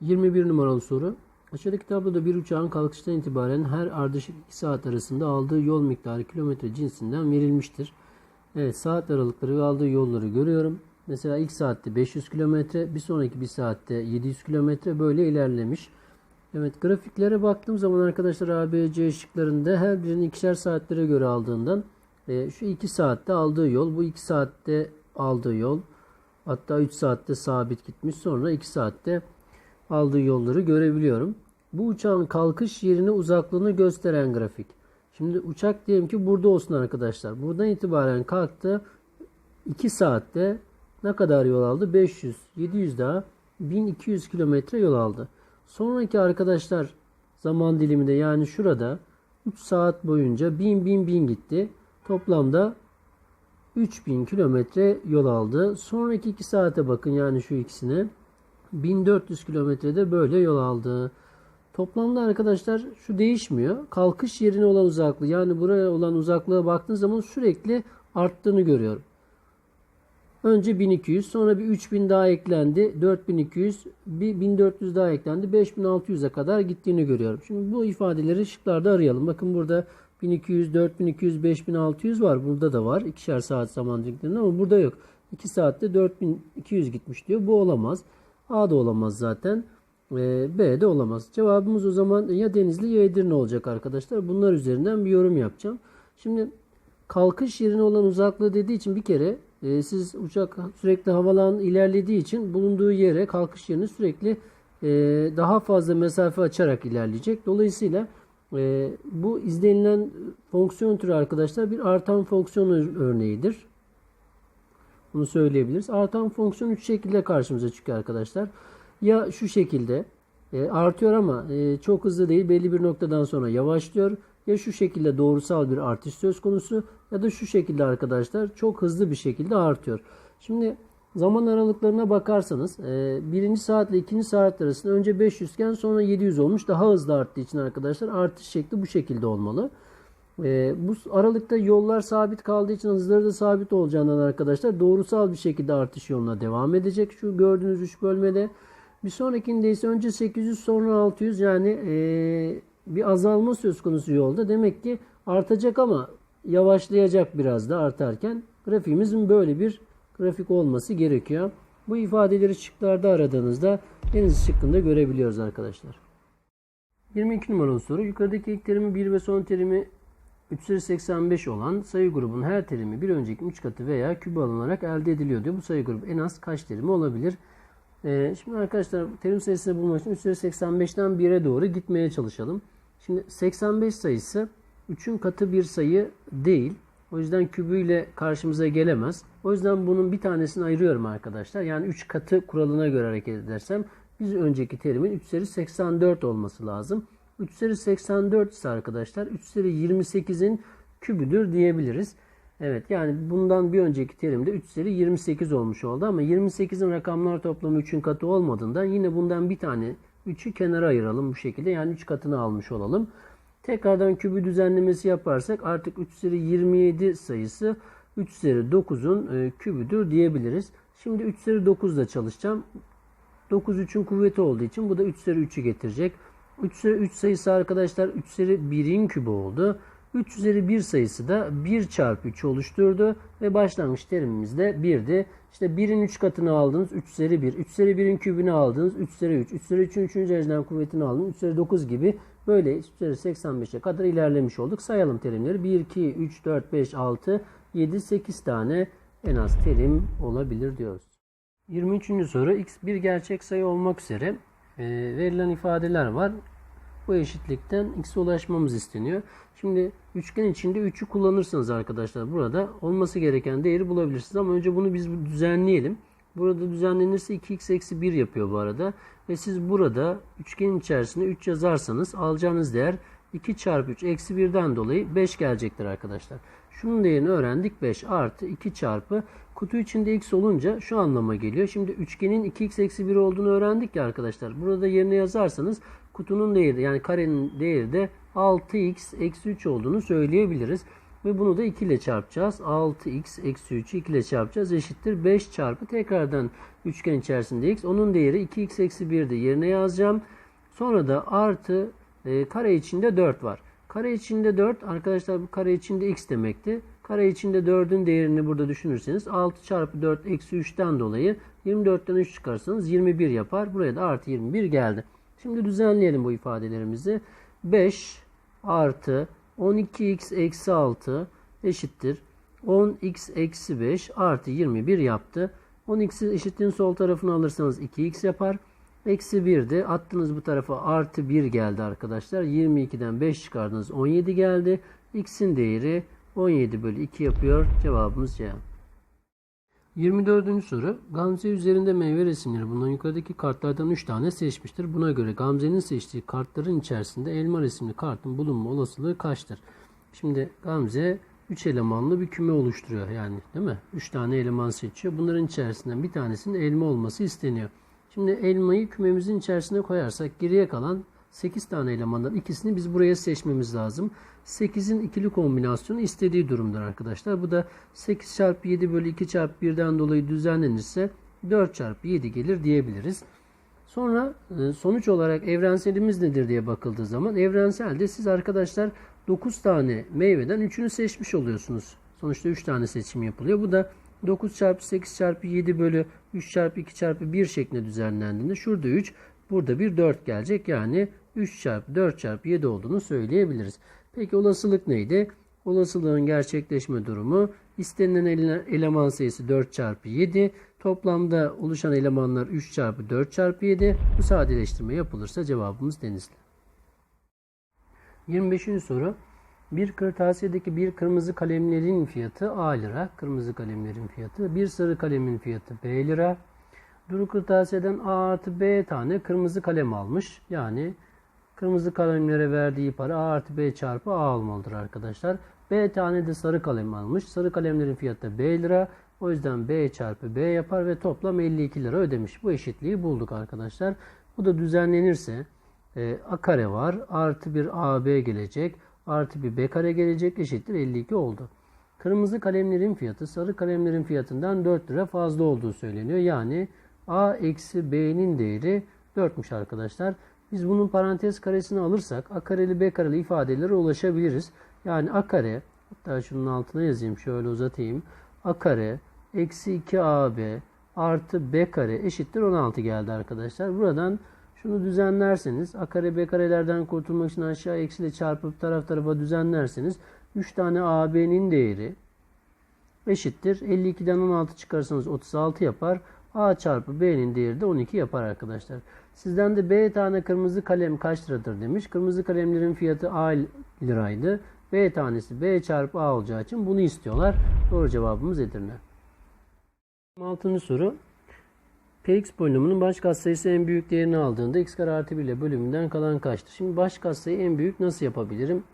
21 numaralı soru. Aşağıdaki tabloda bir uçağın kalkıştan itibaren her ardışık 2 saat arasında aldığı yol miktarı kilometre cinsinden verilmiştir. Evet saat aralıkları ve aldığı yolları görüyorum. Mesela ilk saatte 500 kilometre, bir sonraki bir saatte 700 kilometre böyle ilerlemiş. Evet grafiklere baktığım zaman arkadaşlar A, B, C şıklarında her birinin ikişer saatlere göre aldığından e, şu 2 saatte aldığı yol, bu 2 saatte aldığı yol hatta 3 saatte sabit gitmiş sonra 2 saatte aldığı yolları görebiliyorum. Bu uçağın kalkış yerine uzaklığını gösteren grafik. Şimdi uçak diyelim ki burada olsun arkadaşlar. Buradan itibaren kalktı. 2 saatte ne kadar yol aldı? 500, 700 daha 1200 kilometre yol aldı. Sonraki arkadaşlar zaman diliminde yani şurada 3 saat boyunca 1000 1000 1000 gitti. Toplamda 3000 kilometre yol aldı. Sonraki 2 saate bakın yani şu ikisine. 1400 kilometrede böyle yol aldı. Toplamda arkadaşlar şu değişmiyor. Kalkış yerine olan uzaklığı yani buraya olan uzaklığa baktığınız zaman sürekli arttığını görüyorum. Önce 1200 sonra bir 3000 daha eklendi. 4200 bir 1400 daha eklendi. 5600'e kadar gittiğini görüyorum. Şimdi bu ifadeleri şıklarda arayalım. Bakın burada 1200, 4200, 5600 var. Burada da var. İkişer saat zaman dilimlerinde ama burada yok. 2 saatte 4200 gitmiş diyor. Bu olamaz. A da olamaz zaten. Ee, B de olamaz. Cevabımız o zaman ya Denizli ya Edirne olacak arkadaşlar. Bunlar üzerinden bir yorum yapacağım. Şimdi kalkış yerine olan uzaklığı dediği için bir kere e, siz uçak sürekli havalan ilerlediği için bulunduğu yere kalkış yerini sürekli e, daha fazla mesafe açarak ilerleyecek. Dolayısıyla e, bu izlenilen fonksiyon türü arkadaşlar bir artan fonksiyon örneğidir. Bunu söyleyebiliriz. Artan fonksiyon 3 şekilde karşımıza çıkıyor arkadaşlar. Ya şu şekilde e, artıyor ama e, çok hızlı değil belli bir noktadan sonra yavaşlıyor. Ya şu şekilde doğrusal bir artış söz konusu ya da şu şekilde arkadaşlar çok hızlı bir şekilde artıyor. Şimdi zaman aralıklarına bakarsanız e, birinci saat ile ikinci saat arasında önce 500 iken sonra 700 olmuş. Daha hızlı arttığı için arkadaşlar artış şekli bu şekilde olmalı. E, bu aralıkta yollar sabit kaldığı için hızları da sabit olacağından arkadaşlar doğrusal bir şekilde artış yoluna devam edecek. Şu gördüğünüz 3 bölmede. Bir sonrakinde ise önce 800 sonra 600 yani e, bir azalma söz konusu yolda. Demek ki artacak ama yavaşlayacak biraz da artarken grafiğimizin böyle bir grafik olması gerekiyor. Bu ifadeleri şıklarda aradığınızda deniz şıkkında görebiliyoruz arkadaşlar. 22 numaralı soru. Yukarıdaki ilk terimi 1 ve son terimi 385 olan sayı grubunun her terimi bir önceki 3 katı veya kübü alınarak elde ediliyor diyor. Bu sayı grubu en az kaç terimi olabilir? Ee, şimdi arkadaşlar terim sayısını bulmak için 385'ten 1'e doğru gitmeye çalışalım. Şimdi 85 sayısı 3'ün katı bir sayı değil. O yüzden kübüyle karşımıza gelemez. O yüzden bunun bir tanesini ayırıyorum arkadaşlar. Yani 3 katı kuralına göre hareket edersem biz önceki terimin 3 üzeri 84 olması lazım. 3 üzeri 84 ise arkadaşlar 3 üzeri 28'in kübüdür diyebiliriz. Evet yani bundan bir önceki terimde 3 üzeri 28 olmuş oldu ama 28'in rakamlar toplamı 3'ün katı olmadığından yine bundan bir tane 3'ü kenara ayıralım bu şekilde. Yani 3 katını almış olalım. Tekrardan kübü düzenlemesi yaparsak artık 3 üzeri 27 sayısı 3 üzeri 9'un e, kübüdür diyebiliriz. Şimdi 3 üzeri 9 ile çalışacağım. 9 3'ün kuvveti olduğu için bu da 3 üzeri 3'ü getirecek. 3 üzeri 3 sayısı arkadaşlar 3 üzeri 1'in kübü oldu. 3 üzeri 1 sayısı da 1 çarpı 3 oluşturdu ve başlangıç terimimiz de 1'di. İşte 1'in 3 katını aldınız 3 üzeri 1. 3 üzeri 1'in kübünü aldınız 3 üzeri 3. 3 üzeri 3'ün 3. dereceden kuvvetini aldınız 3 üzeri 9 gibi böyle 3 üzeri 85'e kadar ilerlemiş olduk. Sayalım terimleri. 1, 2, 3, 4, 5, 6, 7, 8 tane en az terim olabilir diyoruz. 23. soru x bir gerçek sayı olmak üzere e, verilen ifadeler var. Bu eşitlikten x'e ulaşmamız isteniyor. Şimdi üçgen içinde 3'ü kullanırsınız arkadaşlar. Burada olması gereken değeri bulabilirsiniz. Ama önce bunu biz düzenleyelim. Burada düzenlenirse 2x eksi 1 yapıyor bu arada. Ve siz burada üçgenin içerisinde 3 yazarsanız alacağınız değer 2 çarpı 3 eksi 1'den dolayı 5 gelecektir arkadaşlar. Şunun değerini öğrendik. 5 artı 2 çarpı kutu içinde x olunca şu anlama geliyor. Şimdi üçgenin 2x eksi 1 olduğunu öğrendik ya arkadaşlar. Burada yerine yazarsanız kutunun değeri yani karenin değeri de 6x eksi 3 olduğunu söyleyebiliriz. Ve bunu da 2 ile çarpacağız. 6x eksi 3'ü 2 ile çarpacağız. Eşittir 5 çarpı tekrardan üçgen içerisinde x. Onun değeri 2x eksi 1'de yerine yazacağım. Sonra da artı e, kare içinde 4 var. Kare içinde 4 arkadaşlar bu kare içinde x demekti. Kare içinde 4'ün değerini burada düşünürseniz 6 çarpı 4 eksi 3'ten dolayı 24'ten 3 çıkarsanız 21 yapar. Buraya da artı 21 geldi. Şimdi düzenleyelim bu ifadelerimizi. 5 artı 12x eksi 6 eşittir. 10x eksi 5 artı 21 yaptı. 10x'i eşitliğin sol tarafını alırsanız 2x yapar. Eksi 1 de attınız bu tarafa artı 1 geldi arkadaşlar. 22'den 5 çıkardınız 17 geldi. X'in değeri 17 bölü 2 yapıyor. Cevabımız C. 24. soru. Gamze üzerinde meyve resimleri bundan yukarıdaki kartlardan 3 tane seçmiştir. Buna göre Gamze'nin seçtiği kartların içerisinde elma resimli kartın bulunma olasılığı kaçtır? Şimdi Gamze 3 elemanlı bir küme oluşturuyor yani değil mi? 3 tane eleman seçiyor. Bunların içerisinden bir tanesinin elma olması isteniyor. Şimdi elmayı kümemizin içerisine koyarsak geriye kalan 8 tane elemandan ikisini biz buraya seçmemiz lazım. 8'in ikili kombinasyonu istediği durumdur arkadaşlar. Bu da 8 çarpı 7 bölü 2 çarpı 1'den dolayı düzenlenirse 4 çarpı 7 gelir diyebiliriz. Sonra e, sonuç olarak evrenselimiz nedir diye bakıldığı zaman evrenselde siz arkadaşlar 9 tane meyveden 3'ünü seçmiş oluyorsunuz. Sonuçta 3 tane seçim yapılıyor. Bu da 9 çarpı 8 çarpı 7 bölü 3 çarpı 2 çarpı 1 şeklinde düzenlendiğinde şurada 3 burada bir 4 gelecek. Yani 3 çarpı 4 çarpı 7 olduğunu söyleyebiliriz. Peki olasılık neydi? Olasılığın gerçekleşme durumu istenilen eleman sayısı 4 çarpı 7. Toplamda oluşan elemanlar 3 çarpı 4 çarpı 7. Bu sadeleştirme yapılırsa cevabımız denizli. 25. soru. Bir kırtasiyedeki bir kırmızı kalemlerin fiyatı A lira. Kırmızı kalemlerin fiyatı. Bir sarı kalemin fiyatı B lira. Duru kırtasiyeden A artı B tane kırmızı kalem almış. Yani kırmızı kalemlere verdiği para A artı B çarpı A olmalıdır arkadaşlar. B tane de sarı kalem almış. Sarı kalemlerin fiyatı B lira. O yüzden B çarpı B yapar ve toplam 52 lira ödemiş. Bu eşitliği bulduk arkadaşlar. Bu da düzenlenirse e, A kare var. Artı bir AB gelecek. Artı bir B kare gelecek. Eşittir 52 oldu. Kırmızı kalemlerin fiyatı sarı kalemlerin fiyatından 4 lira fazla olduğu söyleniyor. Yani A eksi B'nin değeri 4'müş arkadaşlar. Biz bunun parantez karesini alırsak A kareli B kareli ifadelere ulaşabiliriz. Yani A kare hatta şunun altına yazayım şöyle uzatayım. A kare eksi 2AB artı B kare eşittir 16 geldi arkadaşlar. Buradan şunu düzenlerseniz A kare B karelerden kurtulmak için aşağı eksiyle çarpıp taraf tarafa düzenlerseniz 3 tane AB'nin değeri eşittir. 52'den 16 çıkarsanız 36 yapar. A çarpı B'nin değeri de 12 yapar arkadaşlar. Sizden de B tane kırmızı kalem kaç liradır demiş. Kırmızı kalemlerin fiyatı A liraydı. B tanesi B çarpı A olacağı için bunu istiyorlar. Doğru cevabımız Edirne. 6. soru. Px polinomunun baş katsayısı en büyük değerini aldığında x kare artı 1 ile bölümünden kalan kaçtır? Şimdi baş katsayı en büyük nasıl yapabilirim?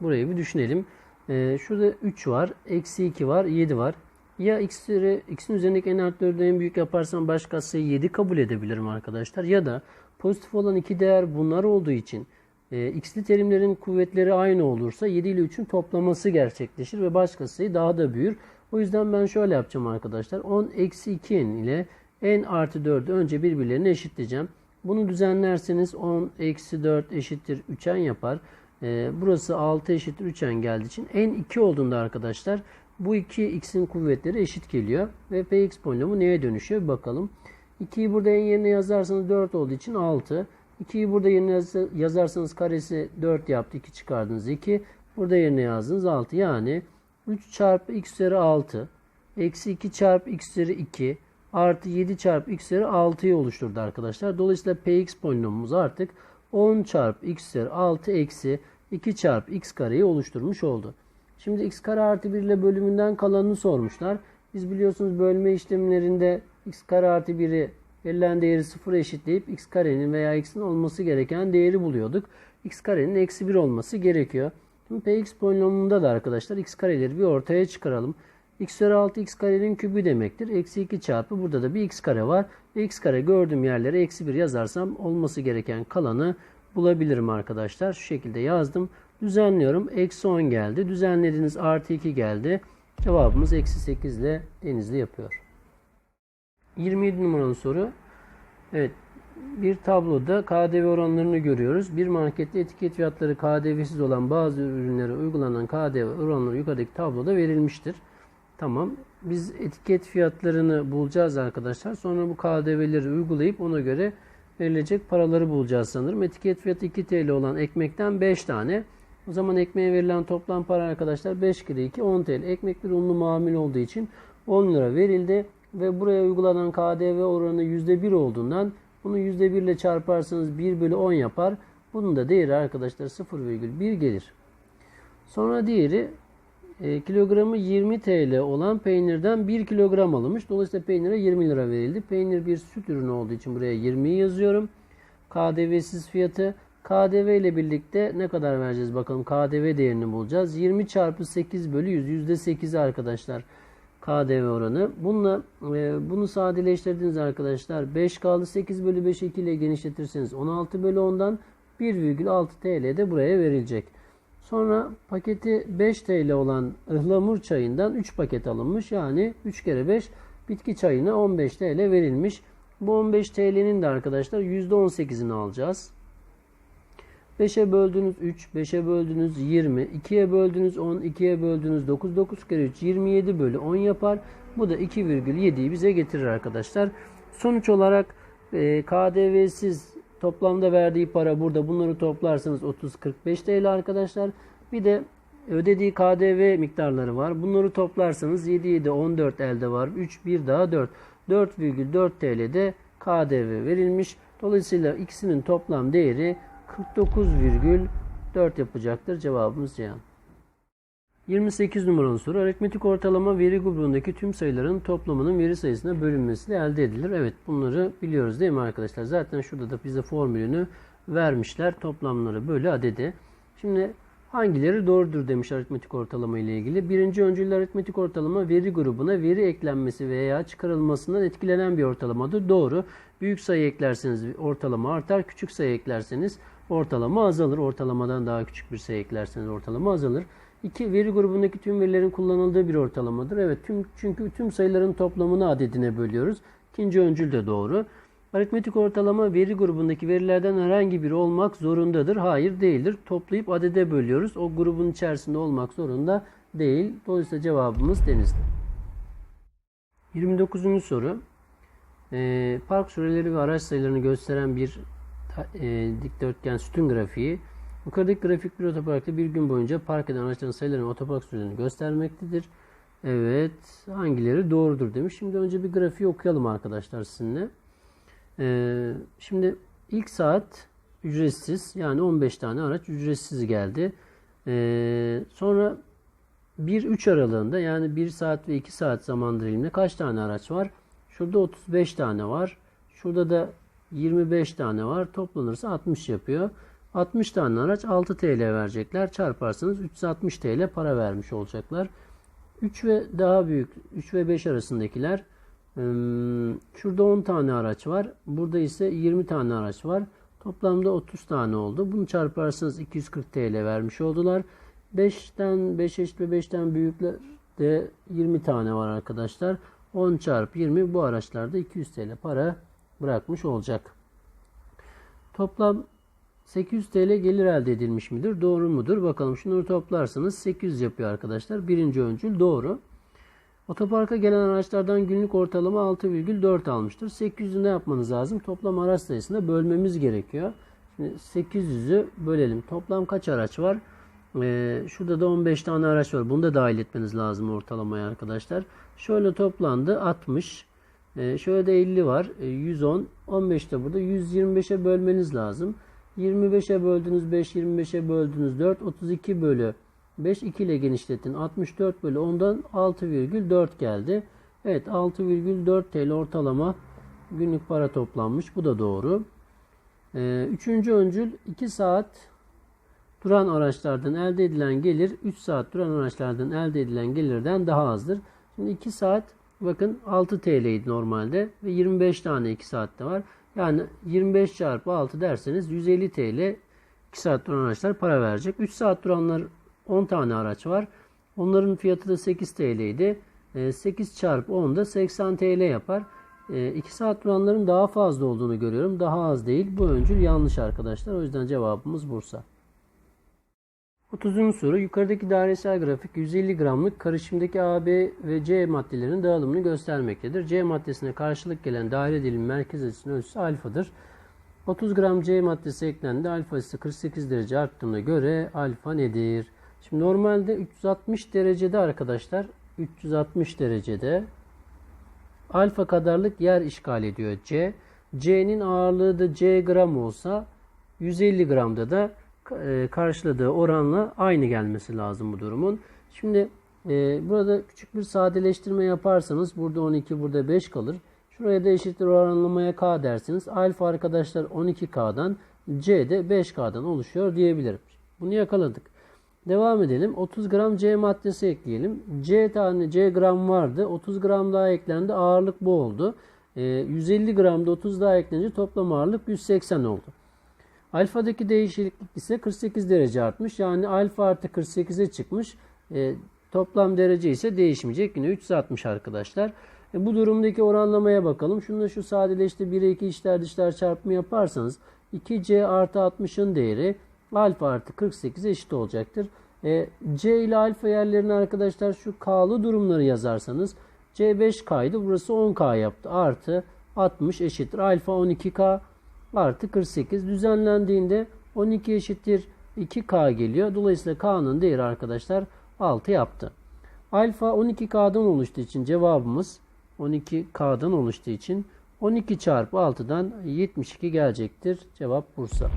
Burayı bir düşünelim. Ee, şurada 3 var, eksi 2 var, 7 var. Ya x'leri, x'in üzerindeki en artı 4'ü en büyük yaparsam baş katsayı 7 kabul edebilirim arkadaşlar. Ya da pozitif olan iki değer bunlar olduğu için e, x'li terimlerin kuvvetleri aynı olursa 7 ile 3'ün toplaması gerçekleşir ve baş katsayı daha da büyür. O yüzden ben şöyle yapacağım arkadaşlar. 10 eksi 2 n ile n artı 4'ü önce birbirlerine eşitleyeceğim. Bunu düzenlerseniz 10 eksi 4 eşittir 3n yapar. Ee, burası 6 eşittir 3n geldiği için n 2 olduğunda arkadaşlar bu iki x'in kuvvetleri eşit geliyor. Ve px polinomu neye dönüşüyor bir bakalım. 2'yi burada en yerine yazarsanız 4 olduğu için 6. 2'yi burada yerine yazarsanız karesi 4 yaptı. 2 çıkardınız 2. Burada yerine yazdınız 6. Yani 3 çarpı x üzeri 6. Eksi 2 çarpı x üzeri 2 artı 7 çarpı x üzeri 6'yı oluşturdu arkadaşlar. Dolayısıyla px polinomumuz artık 10 çarpı x üzeri 6 eksi 2 çarpı x kareyi oluşturmuş oldu. Şimdi x kare artı 1 ile bölümünden kalanını sormuşlar. Biz biliyorsunuz bölme işlemlerinde x kare artı 1'i verilen değeri 0 eşitleyip x karenin veya x'in olması gereken değeri buluyorduk. x karenin eksi 1 olması gerekiyor. Şimdi px polinomunda da arkadaşlar x kareleri bir ortaya çıkaralım x üzeri 6 x karenin kübü demektir. Eksi 2 çarpı burada da bir x kare var. X kare gördüğüm yerlere eksi 1 yazarsam olması gereken kalanı bulabilirim arkadaşlar. Şu şekilde yazdım. Düzenliyorum. Eksi 10 geldi. Düzenlediniz artı 2 geldi. Cevabımız eksi 8 ile denizli yapıyor. 27 numaralı soru. Evet. Bir tabloda KDV oranlarını görüyoruz. Bir markette etiket fiyatları KDV'siz olan bazı ürünlere uygulanan KDV oranları yukarıdaki tabloda verilmiştir. Tamam. Biz etiket fiyatlarını bulacağız arkadaşlar. Sonra bu KDV'leri uygulayıp ona göre verilecek paraları bulacağız sanırım. Etiket fiyatı 2 TL olan ekmekten 5 tane. O zaman ekmeğe verilen toplam para arkadaşlar 5 kere 2 10 TL. Ekmek bir unlu mamul olduğu için 10 lira verildi. Ve buraya uygulanan KDV oranı %1 olduğundan bunu %1 ile çarparsanız 1 bölü 10 yapar. Bunun da değeri arkadaşlar 0,1 gelir. Sonra diğeri e, kilogramı 20 TL olan peynirden 1 kilogram alınmış. Dolayısıyla peynire 20 lira verildi. Peynir bir süt ürünü olduğu için buraya 20'yi yazıyorum. KDV'siz fiyatı. KDV ile birlikte ne kadar vereceğiz bakalım. KDV değerini bulacağız. 20 çarpı 8 bölü 100. %8 arkadaşlar. KDV oranı. Bununla e, bunu sadeleştirdiniz arkadaşlar. 5 kaldı. 8 bölü 5 2 ile genişletirseniz 16 bölü 10'dan 1,6 TL de buraya verilecek. Sonra paketi 5 TL olan ıhlamur çayından 3 paket alınmış. Yani 3 kere 5 bitki çayına 15 TL verilmiş. Bu 15 TL'nin de arkadaşlar %18'ini alacağız. 5'e böldünüz 3, 5'e böldünüz 20, 2'ye böldünüz 10, 2'ye böldünüz 9, 9 kere 3 27 bölü 10 yapar. Bu da 2,7'yi bize getirir arkadaşlar. Sonuç olarak e, KDV'siz toplamda verdiği para burada bunları toplarsanız 30-45 TL arkadaşlar. Bir de ödediği KDV miktarları var. Bunları toplarsanız 7 7 14 elde var. 3 1 daha 4. 4,4 TL'de KDV verilmiş. Dolayısıyla ikisinin toplam değeri 49,4 yapacaktır. Cevabımız Ceyhan. 28 numaralı soru. Aritmetik ortalama veri grubundaki tüm sayıların toplamının veri sayısına bölünmesiyle elde edilir. Evet bunları biliyoruz değil mi arkadaşlar? Zaten şurada da bize formülünü vermişler. Toplamları bölü adedi. Şimdi hangileri doğrudur demiş aritmetik ortalama ile ilgili. Birinci öncül aritmetik ortalama veri grubuna veri eklenmesi veya çıkarılmasından etkilenen bir ortalamadır. Doğru. Büyük sayı eklerseniz ortalama artar. Küçük sayı eklerseniz ortalama azalır. Ortalamadan daha küçük bir sayı eklerseniz ortalama azalır. 2. Veri grubundaki tüm verilerin kullanıldığı bir ortalamadır. Evet tüm, çünkü tüm sayıların toplamını adedine bölüyoruz. İkinci öncül de doğru. Aritmetik ortalama veri grubundaki verilerden herhangi biri olmak zorundadır. Hayır değildir. Toplayıp adede bölüyoruz. O grubun içerisinde olmak zorunda değil. Dolayısıyla cevabımız denizli. 29. soru. Ee, park süreleri ve araç sayılarını gösteren bir e, dikdörtgen sütun grafiği. Yukarıdaki grafik bir otoparkta bir gün boyunca park eden araçların sayılarını otopark sürelerini göstermektedir. Evet hangileri doğrudur demiş. Şimdi önce bir grafiği okuyalım arkadaşlar sizinle. Ee, şimdi ilk saat ücretsiz yani 15 tane araç ücretsiz geldi. Ee, sonra 1-3 aralığında yani 1 saat ve 2 saat zaman diliminde kaç tane araç var? Şurada 35 tane var. Şurada da 25 tane var. Toplanırsa 60 yapıyor. 60 tane araç 6 TL verecekler. Çarparsanız 360 TL para vermiş olacaklar. 3 ve daha büyük 3 ve 5 arasındakiler şurada 10 tane araç var. Burada ise 20 tane araç var. Toplamda 30 tane oldu. Bunu çarparsanız 240 TL vermiş oldular. 5'ten 5 eşit ve 5'ten büyükler de 20 tane var arkadaşlar. 10 çarpı 20 bu araçlarda 200 TL para bırakmış olacak. Toplam 800 TL gelir elde edilmiş midir? Doğru mudur? Bakalım şunları toplarsanız 800 yapıyor arkadaşlar. Birinci öncül doğru. Otoparka gelen araçlardan günlük ortalama 6,4 almıştır. 800'ü ne yapmanız lazım? Toplam araç sayısına bölmemiz gerekiyor. Şimdi 800'ü bölelim. Toplam kaç araç var? Ee, şurada da 15 tane araç var. Bunu da dahil etmeniz lazım ortalamaya arkadaşlar. Şöyle toplandı 60. Ee, şöyle de 50 var. Ee, 110. 15 de burada. 125'e bölmeniz lazım. 25'e böldünüz 5, 25'e böldünüz 4, 32 bölü 5, 2 ile genişletin. 64 bölü 10'dan 6,4 geldi. Evet 6,4 TL ortalama günlük para toplanmış. Bu da doğru. Ee, üçüncü öncül 2 saat duran araçlardan elde edilen gelir 3 saat duran araçlardan elde edilen gelirden daha azdır. Şimdi 2 saat bakın 6 TL idi normalde ve 25 tane 2 saatte var. Yani 25 çarpı 6 derseniz 150 TL 2 saat duran araçlar para verecek. 3 saat duranlar 10 tane araç var. Onların fiyatı da 8 TL idi. 8 çarpı 10 da 80 TL yapar. 2 saat duranların daha fazla olduğunu görüyorum. Daha az değil. Bu öncül yanlış arkadaşlar. O yüzden cevabımız Bursa. 30. soru yukarıdaki dairesel grafik 150 gramlık karışımdaki A, B ve C maddelerin dağılımını göstermektedir. C maddesine karşılık gelen daire dilimi merkez açısının ölçüsü alfadır. 30 gram C maddesi eklendi. Alfa ise 48 derece arttığına göre alfa nedir? Şimdi normalde 360 derecede arkadaşlar 360 derecede alfa kadarlık yer işgal ediyor C. C'nin ağırlığı da C gram olsa 150 gramda da karşıladığı oranla aynı gelmesi lazım bu durumun. Şimdi e, burada küçük bir sadeleştirme yaparsanız burada 12 burada 5 kalır. Şuraya da eşittir oranlamaya k dersiniz. Alfa arkadaşlar 12k'dan C de 5k'dan oluşuyor diyebilirim. Bunu yakaladık. Devam edelim. 30 gram C maddesi ekleyelim. C tane C gram vardı. 30 gram daha eklendi. Ağırlık bu oldu. E, 150 gramda 30 daha eklenince toplam ağırlık 180 oldu. Alfadaki değişiklik ise 48 derece artmış. Yani alfa artı 48'e çıkmış. E, toplam derece ise değişmeyecek. Yine 360 arkadaşlar. E, bu durumdaki oranlamaya bakalım. Şunu şu sadeleşti 1'e 2 içler dışlar çarpımı yaparsanız 2C artı 60'ın değeri alfa artı 48'e eşit olacaktır. E, C ile alfa yerlerine arkadaşlar şu K'lı durumları yazarsanız C 5K'ydı. Burası 10K yaptı. Artı 60 eşittir. Alfa 12K artı 48 düzenlendiğinde 12 eşittir 2K geliyor. Dolayısıyla K'nın değeri arkadaşlar 6 yaptı. Alfa 12K'dan oluştuğu için cevabımız 12K'dan oluştuğu için 12 çarpı 6'dan 72 gelecektir. Cevap Bursa.